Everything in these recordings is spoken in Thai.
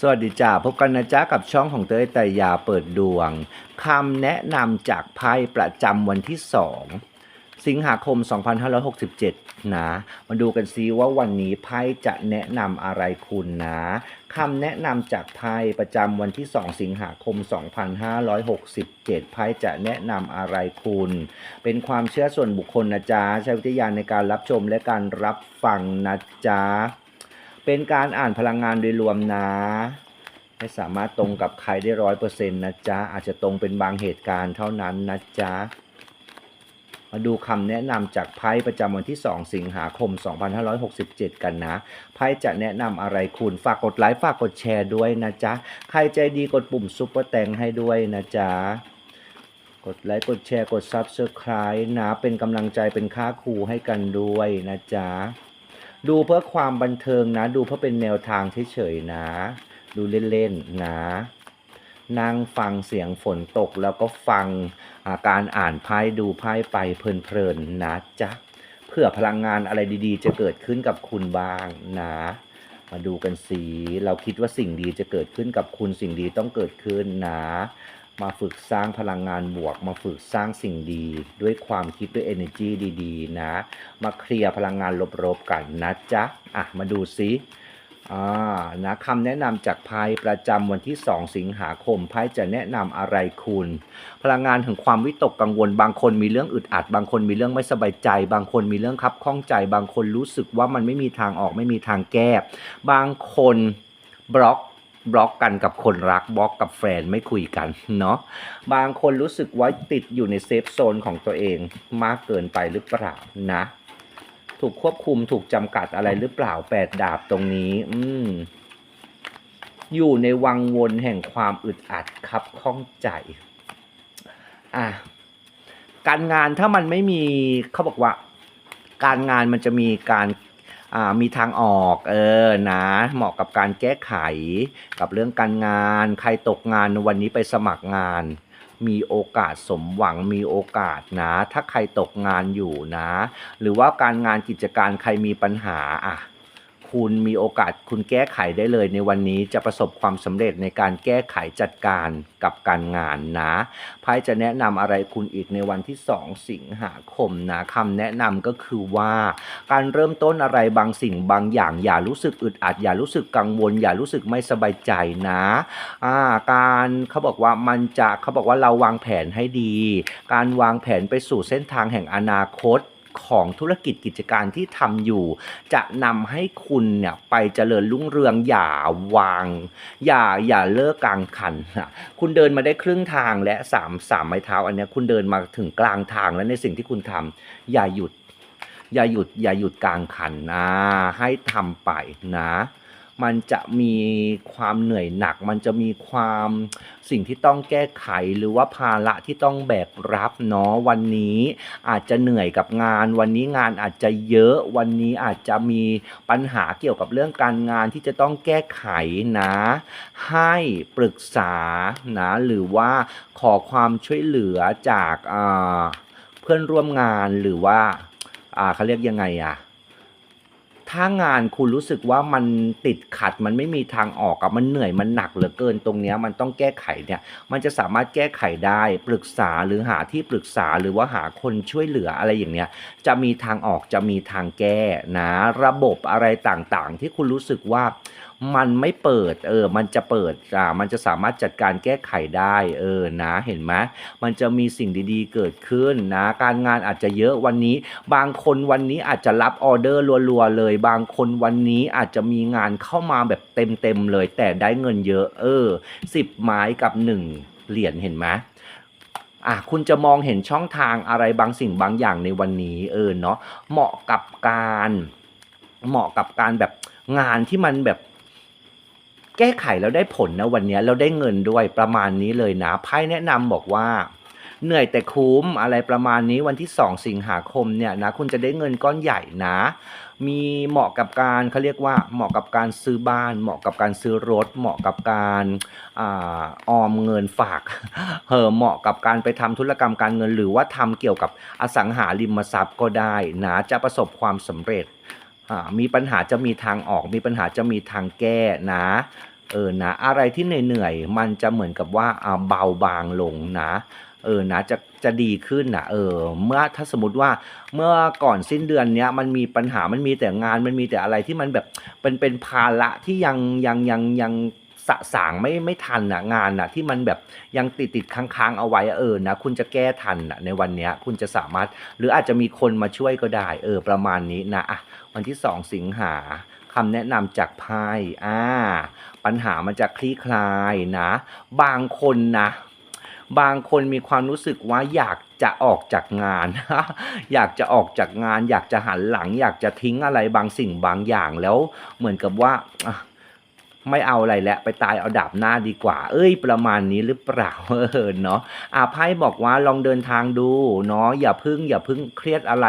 สวัสดีจ้าพบกันนะจ๊ะกับช่องของเต้ยแต่ยาเปิดดวงคำแนะนำจากไพ่ประจำวันที่ 2 สิงหาคม 2567 นะ มาดูกันซิว่าวันนี้ไพ่จะแนะนำอะไรคุณนะคำแนะนำจากไพ่ประจำวันที่ 2 สิงหาคม 2567 ไพ่จะแนะนำอะไรคุณ เป็นความเชื่อส่วนบุคคลนะจ๊ะใช้วิทยาในการรับชมและการรับฟังนะจ๊ะ เป็นการอ่านพลังงานโดยรวมนะ ไม่สามารถตรงกับใครได้ร้อยเปอร์เซ็นต์นะจ๊ะ อาจจะตรงเป็นบางเหตุการณ์เท่านั้นนะจ๊ะ มาดูคำแนะนำจากไพ่ประจำวันที่ 2 สิงหาคม 2567 กันนะ ไพ่จะแนะนำอะไรคุณ ฝากกดไลค์ ฝากกดแชร์ด้วยนะจ๊ะ ใครใจดีกดปุ่มซุปเปอร์แตงให้ด้วยนะจ๊ะกดไลค์กดแชร์กด Subscribe นะ เป็นกำลังใจเป็นค่าครูให้กันด้วยนะจ๊ะ ดูเพื่อความบันเทิงนะ ดูเพื่อเป็นแนวทางเฉยๆนะ ดูเล่นๆนะ นั่งฟังเสียงฝนตกแล้วก็ฟังอาการอ่านไพ่ดูไพ่ไปเพลินๆนะจ๊ะเพื่อพลังงานอะไรดีๆ จะเกิดขึ้นกับคุณบ้างนะมาดูกันสิ เราคิดว่าสิ่งดีจะเกิดขึ้นกับคุณสิ่งดีต้องเกิดขึ้นนะ มาฝึกสร้างพลังงานบวก มาฝึกสร้างสิ่งดี ด้วยความคิดด้วย energy ดีๆ นะ มาเคลียร์พลังงานลบๆกันนะจ๊ะ อะ มาดูซิอ่านะคำแนะนำจากไพ่ประจำวันที่ 2 สิงหาคมไพ่จะแนะนำอะไรคุณ พลังงานถึงความวิตกกังวล บางคนมีเรื่องอึดอัด บางคนมีเรื่องไม่สบายใจ บางคนมีเรื่องคับข้องใจ บางคนรู้สึกว่ามันไม่มีทางออกไม่มีทางแก้ บางคนบล็อก บล็อกกันกับคนรักบล็อกกับแฟนไม่คุยกันเนาะบางคนรู้สึกว่าติดอยู่ในเซฟโซนของตัวเองมากเกินไปหรือเปล่านะ ถูกควบคุมถูกจำกัดอะไรหรือเปล่าแปดดาบตรงนี้ อืมอยู่ในวังวนแห่งความอึดอัดครับข้องใจ อะการงานถ้ามันไม่มีเขาบอกว่า การงานมันจะมีการ มีทางออกเออนะเหมาะกับการแก้ไขกับเรื่องการงาน ใครตกงานวันนี้ไปสมัครงาน มีโอกาสสมหวังมีโอกาสนะ ถ้าใครตกงานอยู่นะ หรือว่าการงานกิจการใครมีปัญหาอะ คุณมีโอกาสคุณแก้ไขได้เลย ในวันนี้จะประสบความสำเร็จในการแก้ไขจัดการกับการงานนะไพ่จะแนะนำอะไรคุณอีกในวันที่ 2 สิงหาคมนะคำแนะนำก็คือว่า การเริ่มต้นอะไรบางสิ่งบางอย่าง อย่ารู้สึกอึดอัด อย่ารู้สึกกังวล อย่ารู้สึกไม่สบายใจนะอ่าการเขาบอกว่ามันจะเขาบอกว่าเราวางแผนให้ดี การวางแผนไปสู่เส้นทางแห่งอนาคต ของธุรกิจกิจการที่ทำอยู่ จะนำให้คุณเนี่ยไปเจริญรุ่งเรืองอย่าวาง อย่าอย่าเลิกกลางคันนะคุณเดินมาได้ครึ่งทางและสามสามไม้เท้า อันนี้คุณเดินมาถึงกลางทางแล้วในสิ่งที่คุณทำอย่าหยุด อย่าหยุดอย่าหยุดกลางคันนะให้ทำไปนะ มันจะมีความเหนื่อยหนัก มันจะมีความสิ่งที่ต้องแก้ไขหรือว่าภาระที่ต้องแบกรับเนาะวันนี้อาจจะเหนื่อยกับงาน วันนี้งานอาจจะเยอะวันนี้อาจจะมีปัญหาเกี่ยวกับเรื่องการงานที่จะต้องแก้ไขนะ ให้ปรึกษานะหรือว่าขอความช่วยเหลือจากเพื่อนร่วมงานหรือว่าอ่าเขาเรียกยังไงอะ ถ้างานคุณรู้สึกว่ามันติดขัดมันไม่มีทางออกอะมันเหนื่อยมันหนักเหลือเกินตรงเนี้ยมันต้องแก้ไขเนี่ยมันจะสามารถแก้ไขได้ปรึกษาหรือหาที่ปรึกษาหรือว่าหาคนช่วยเหลืออะไรอย่างเนี้ยจะมีทางออกจะมีทางแก้นะระบบอะไรต่างๆ ที่คุณรู้สึกว่า มันไม่เปิด เออ มันจะเปิด อ่า มันจะสามารถจัดการแก้ไขได้ เออ นะ เห็นไหมมันจะมีสิ่งดีๆ เกิดขึ้นนะ การงานอาจจะเยอะวันนี้ บางคนวันนี้อาจจะรับออเดอร์รัวๆเลย บางคนวันนี้อาจจะมีงานเข้ามาแบบเต็มๆเลย แต่ได้เงินเยอะ เออสิบไม้กับหนึ่งเหรียญ เห็นไหมอะคุณจะมองเห็นช่องทางอะไรบางสิ่งบางอย่างในวันนี้ เออ เนาะ เหมาะกับการ เหมาะกับการแบบงานที่มันแบบ แก้ไขแล้วได้ผลนะวันนี้ยแล้วได้เงินด้วยประมาณนี้เลยนะไพ่แนะนำบอกว่าเหนื่อยแต่คุ้มอะไรประมาณนี้วันที่ 2 สิงหาคมเนี่ยนะคุณจะได้เงินก้อนใหญ่นะ มีเหมาะกับการเขาเรียกว่าเหมาะกับการซื้อบ้าน เหมาะกับการซื้อรถ เหมาะกับการอออมเงินฝากเออเหมาะกับการไปทำธุรกรรมการเงิน หรือว่าทำเกี่ยวกับอสังหาริมทรัพย์ก็ได้นะจะประสบความสำเร็จ มีปัญหาจะมีทางออก มีปัญหาจะมีทางแก้นะเออนะอะไรที่เหนื่อยๆมันจะเหมือนกับว่าเบาบางลงนะเออนะจะจะดีขึ้นนะเออเมื่อถ้าสมมติว่าเมื่อก่อนสิ้นเดือนเนี้ยมันมีปัญหามันมีแต่งานมันมีแต่อะไรที่มันแบบเป็นเป็นภาระที่ยังยังยังยัง สะสางไม่ไม่ทันนะงานนะที่มันแบบยังติดติดค้างๆเอาไว้เออนะคุณจะแก้ทันนะในวันนี้คุณจะสามารถ หรืออาจจะมีคนมาช่วยก็ได้เออประมาณนี้นะอะวันที่สองสิงหาคำแนะนำจากไพ่อ่าปัญหามันจะคลี่คลายนะ บางคนนะบางคนมีความรู้สึกว่าอยากจะออกจากงาน อยากจะออกจากงาน อยากจะหันหลัง อยากจะทิ้งอะไรบางสิ่งบางอย่างแล้วเหมือนกับว่า ไม่เอาอะไรแล้วไปตายเอาดาบหน้าดีกว่า เอ้ย ประมาณนี้หรือเปล่าเออเนาะอ่าไพ่บอกว่าลองเดินทางดูเนาะอย่าพึ่งอย่าพึ่งเครียดอะไร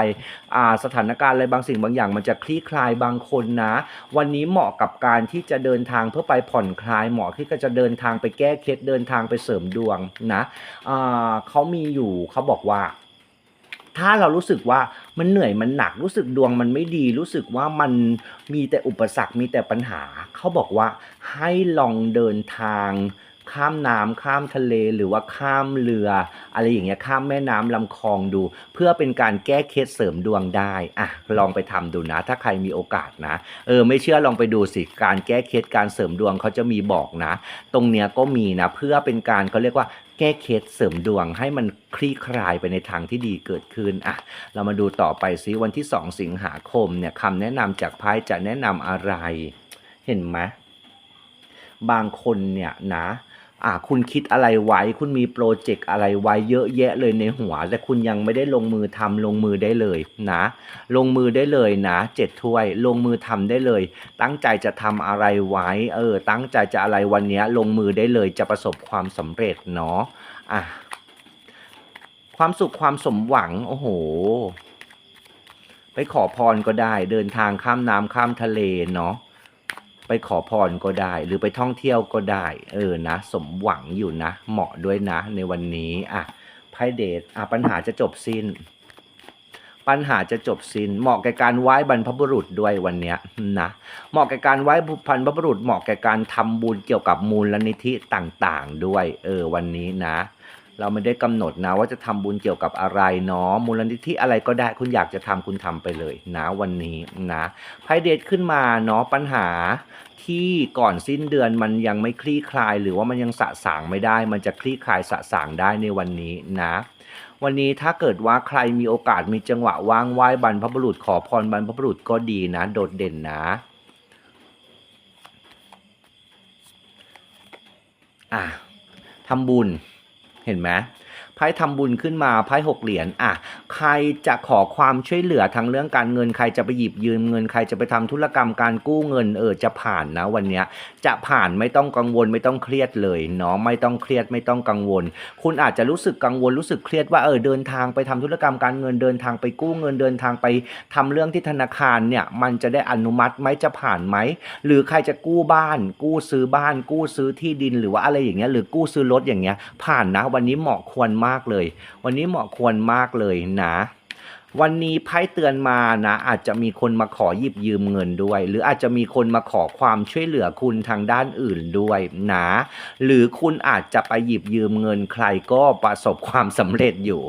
อ่าสถานการณ์อะไรบางสิ่งบางอย่าง มันจะคลี่คลายบางคนนะ วันนี้เหมาะกับการที่จะเดินทางเพื่อไปผ่อนคลายเหมาะที่จะเดินทางไปแก้เคล็ดเดินทางไปเสริมดวงนะอ่าเขามีอยู่เขาบอกว่า ถ้าเรารู้สึกว่ามันเหนื่อยมันหนักรู้สึกดวงมันไม่ดี รู้สึกว่ามันมีแต่อุปสรรคมีแต่ปัญหา เขาบอกว่าให้ลองเดินทางข้ามน้ำข้ามทะเลหรือว่าข้ามเรือ อะไรอย่างเงี้ยข้ามแม่น้ำลำคลองดู เพื่อเป็นการแก้เคล็ดเสริมดวงได้อะลองไปทำดูนะ ถ้าใครมีโอกาสนะ เออไม่เชื่อลองไปดูสิการแก้เคล็ดการเสริมดวงเขาจะมีบอกนะ ตรงเนี้ยก็มีนะ เพื่อเป็นการเขาเรียกว่า แก้เคล็ดเสริมดวงให้มันคลี่คลายไปในทางที่ดีเกิดขึ้นอะเรามาดูต่อไปซิวันที่ 2 สิงหาคมเนี่ยคำแนะนำจากไพ่จะแนะนำอะไร เห็นไหมบางคนเนี่ยนะ อ่าคุณคิดอะไรไว้ คุณมีโปรเจกต์อะไรไว้เยอะแยะเลยในหัว แต่คุณยังไม่ได้ลงมือทำลงมือได้เลยนะ ลงมือได้เลยนะเจ็ดถ้วย ลงมือทำได้เลย ตั้งใจจะทำอะไรไว้ เออ ตั้งใจจะอะไรวันนี้ลงมือได้เลยจะประสบความสำเร็จเนาะอะความสุขความสมหวัง โอ้โห ไปขอพรก็ได้ เดินทางข้ามน้ำข้ามทะเลเนาะ ไปขอพรก็ได้ หรือไปท่องเที่ยวก็ได้ เออนะ สมหวังอยู่นะ เหมาะด้วยนะ ในวันนี้อะไพ่เดทอะปัญหาจะจบสิ้น ปัญหาจะจบสิ้น เหมาะแก่การไหว้บรรพบุรุษด้วยวันเนี้ยนะเหมาะแก่การไหว้บรรพบุรุษ เหมาะแก่การทำบุญเกี่ยวกับมูลนิธิต่างๆ ด้วย เออวันนี้นะ เราไม่ได้กำหนดนะว่าจะทำบุญเกี่ยวกับอะไรเนาะมูลนิธิอะไรก็ได้คุณอยากจะทำคุณทำไปเลยนะวันนี้นะไพ่เดทขึ้นมาเนาะปัญหาที่ก่อนสิ้นเดือนมันยังไม่คลี่คลาย หรือว่ามันยังสะสางไม่ได้ มันจะคลี่คลายสะสางได้ในวันนี้นะวันนี้ถ้าเกิดว่าใครมีโอกาสมีจังหวะว่างไหว้บรรพบุรุษขอพรบรรพบุรุษก็ดีนะ โดดเด่นนะอะทำบุญ เห็นไหม ไพ่ทำบุญขึ้นมาไพ่หกเหรียญอะใครจะขอความช่วยเหลือทางเรื่องการเงินใครจะไปหยิบยืมเงินใครจะไปทำธุรกรรมการกู้เงินเออจะผ่านนะวันเนี้ยจะผ่านไม่ต้องกังวลไม่ต้องเครียดเลยเนาะไม่ต้องเครียดไม่ต้องกังวล คุณอาจจะรู้สึกกังวลรู้สึกเครียดว่าเออเดินทางไปทำธุรกรรมการเงินเดินทางไปกู้เงินเดินทางไปทำเรื่องที่ธนาคารเนี่ยมันจะได้อนุมัติไหมจะผ่านไหมหรือใครจะกู้บ้าน กู้ซื้อบ้าน กู้ซื้อที่ดินหรือว่าอะไรอย่างเงี้ยหรือกู้ซื้อรถอย่างเงี้ยผ่านนะวันนี้เหมาะควรมากเลย วันนี้เหมาะควรมากเลยนะ วันนี้ไพ่เตือนมานะ อาจจะมีคนมาขอหยิบยืมเงินด้วย หรืออาจจะมีคนมาขอความช่วยเหลือคุณทางด้านอื่นด้วยนะหรือคุณอาจจะไปหยิบยืมเงินใครก็ประสบความสำเร็จอยู่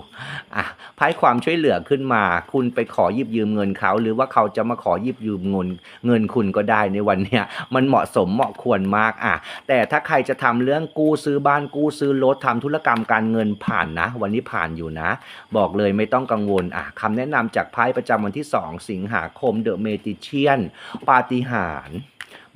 อะไพ่ความช่วยเหลือขึ้นมา คุณไปขอหยิบยืมเงินเขา หรือว่าเขาจะมาขอหยิบยืมเงินเงินคุณก็ได้ในวันเนี้ยมันเหมาะสมเหมาะควรมากอะแต่ถ้าใครจะทำเรื่องกู้ซื้อบ้านกู้ซื้อรถทำธุรกรรมการเงินผ่านนะ วันนี้ผ่านอยู่นะ บอกเลยไม่ต้องกังวลอะคำแนะนำจากไพ่ประจำวันที่ 2 สิงหาคมเดอะเมติเชียนปาฏิหาริย์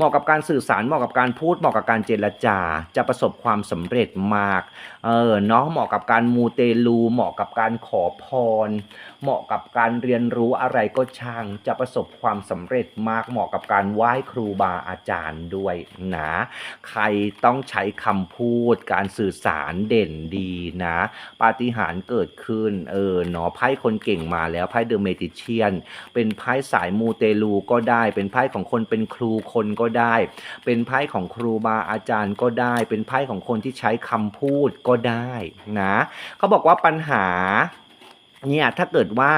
เหมาะกับการสื่อสารเหมาะกับการพูดเหมาะกับการเจรจา จะประสบความสำเร็จมากเออเนาะเหมาะกับการมูเตลูเหมาะกับการขอพร เหมาะกับการเรียนรู้อะไรก็ช่าง จะประสบความสำเร็จมากเหมาะกับการไหว้ครูบาอาจารย์ด้วยนะใครต้องใช้คำพูด การสื่อสารเด่นดีนะปาฏิหาริย์เกิดขึ้นเออเนาะไพ่คนเก่งมาแล้วไพ่เดอะเมติเชียน เป็นไพ่สายมูเตลูก็ได้เป็นไพ่ของคนเป็นครูคนก็ได้ เป็นไพ่ของครูบาอาจารย์ก็ได้ เป็นไพ่ของคนที่ใช้คำพูดก็ได้นะเขาบอกว่าปัญหาเนี่ยถ้าเกิดว่า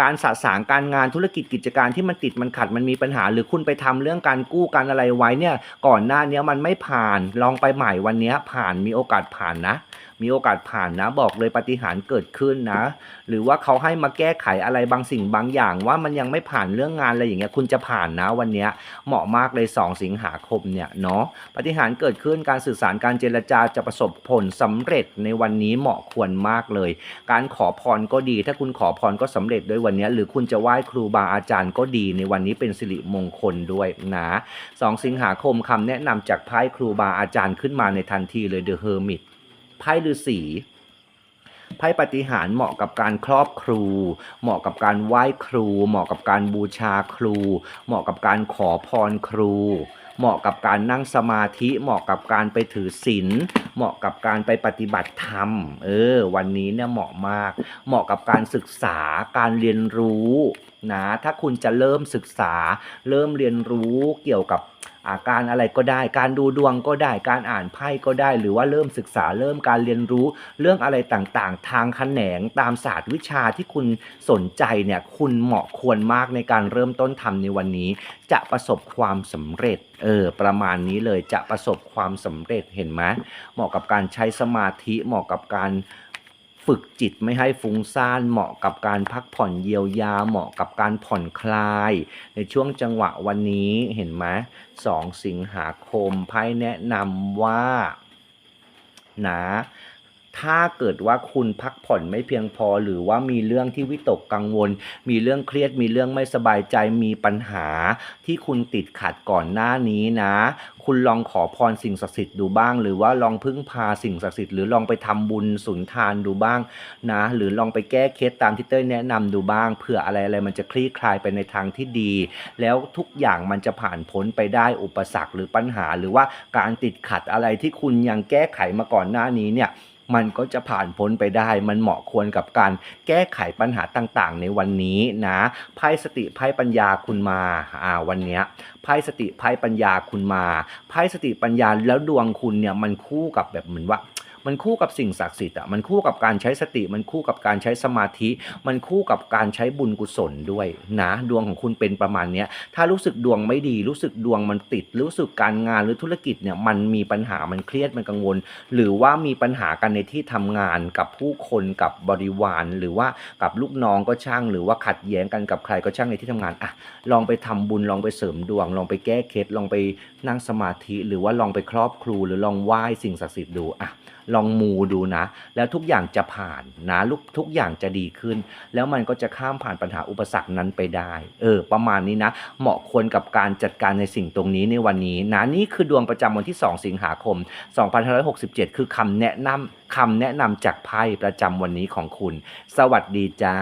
การสะสางการงานธุรกิจกิจการที่มันติดมันขัดมันมีปัญหา หรือคุณไปทำเรื่องการกู้การอะไรไว้เนี่ยก่อนหน้านี้มันไม่ผ่านลองไปใหม่วันนี้ผ่านมีโอกาสผ่านนะ มีโอกาสผ่านนะบอกเลยปฏิหารเกิดขึ้นนะ หรือว่าเขาให้มาแก้ไขอะไรบางสิ่งบางอย่าง ว่ามันยังไม่ผ่านเรื่องงานอะไรอย่างเงี้ยคุณจะผ่านนะวันเนี้ยเหมาะมากเลย 2 สิงหาคมเนี่ยเนาะปฏิหารเกิดขึ้นการสื่อสารการเจรจาจะประสบผลสำเร็จในวันนี้เหมาะควรมากเลย การขอพรก็ดี ถ้าคุณขอพรก็สำเร็จด้วยวันนี้หรือคุณจะไหว้ครูบาอาจารย์ก็ดีในวันนี้เป็นสิริมงคลด้วยนะ2สิงหาคมคำแนะนำจากไพ่ครูบาอาจารย์ขึ้นมาในทันทีเลย The Hermit ไพ่ฤาษีไพ่ปฏิหารเหมาะกับการครอบครู เหมาะกับการไหว้ครู เหมาะกับการบูชาครู เหมาะกับการขอพรครู เหมาะกับการนั่งสมาธิ เหมาะกับการไปถือศีล เหมาะกับการไปปฏิบัติธรรม เออ วันนี้เนี่ยเหมาะมาก เหมาะกับการศึกษา การเรียนรู้นะ ถ้าคุณจะเริ่มศึกษา เริ่มเรียนรู้เกี่ยวกับ การอะไรก็ได้ การดูดวงก็ได้ การอ่านไพ่ก็ได้ หรือว่าเริ่มศึกษาเริ่มการเรียนรู้เรื่องอะไรต่างๆ ทางแขนงตามศาสตร์วิชาที่คุณสนใจเนี่ยคุณเหมาะควรมากในการเริ่มต้นทำในวันนี้ จะประสบความสำเร็จเออประมาณนี้เลยจะประสบความสำเร็จเห็นไหมเหมาะกับการใช้สมาธิเหมาะกับการ ฝึกจิตไม่ให้ฟุ้งซ่านเหมาะกับการพักผ่อนเยียวยาเหมาะกับการผ่อนคลาย ในช่วงจังหวะวันนี้เห็นไหมสองสิงหาคมไพ่แนะนำว่านะ ถ้าเกิดว่าคุณพักผ่อนไม่เพียงพอ หรือว่ามีเรื่องที่วิตกกังวล มีเรื่องเครียด มีเรื่องไม่สบายใจ มีปัญหาที่คุณติดขัดก่อนหน้านี้นะ คุณลองขอพรสิ่งศักดิ์สิทธิ์ดูบ้าง หรือว่าลองพึ่งพาสิ่งศักดิ์สิทธิ์หรือลองไปทำบุญสุนทานดูบ้างนะ หรือลองไปแก้เคล็ดตามที่เต้ยแนะนำดูบ้าง เผื่ออะไรอะไรมันจะคลี่คลายไปในทางที่ดี แล้วทุกอย่างมันจะผ่านพ้นไปได้อุปสรรคหรือปัญหา หรือว่าการติดขัดอะไรที่คุณยังแก้ไขมาก่อนหน้านี้เนี่ย มันก็จะผ่านพ้นไปได้ มันเหมาะควรกับการแก้ไขปัญหาต่างๆ ในวันนี้นะไพ่สติไพ่ปัญญาคุณมาอ่าวันนี้ไพ่สติไพ่ปัญญาคุณมาไพ่สติปัญญาแล้วดวงคุณเนี่ยมันคู่กับแบบเหมือนว่า มันคู่กับสิ่งศักดิ์สิทธิ์อะมันคู่กับการใช้สติมันคู่กับการใช้สมาธิ มันคู่กับการใช้บุญกุศลด้วยนะดวงของคุณเป็นประมาณเนี้ยถ้ารู้สึกดวงไม่ดี รู้สึกดวงมันติด รู้สึกการงานหรือธุรกิจเนี่ยมันมีปัญหามันเครียดมันกังวล หรือว่ามีปัญหากันในที่ทำงานกับผู้คนกับบริวาร หรือว่ากับลูกน้องก็ช่าง หรือว่าขัดแย้งกันกับใครก็ช่างในที่ทำงานอะลองไปทำบุญลองไปเสริมดวง ลองไปแก้เคล็ดลองไปนั่งสมาธิ หรือว่าลองไปครอบครูหรือลองไหว้สิ่งศักดิ์สิทธิ์ดูอะลองมูดูนะ แล้วทุกอย่างจะผ่านนะลุกทุกอย่างจะดีขึ้น แล้วมันก็จะข้ามผ่านปัญหาอุปสรรคนั้นไปได้ เออ ประมาณนี้นะ เหมาะควรกับการจัดการในสิ่งตรงนี้ในวันนี้นะนี่คือดวงประจำวันที่ 2 สิงหาคม 2567 คือคำแนะนำคำแนะนำจากไพ่ประจำวันนี้ของคุณ สวัสดีจ้า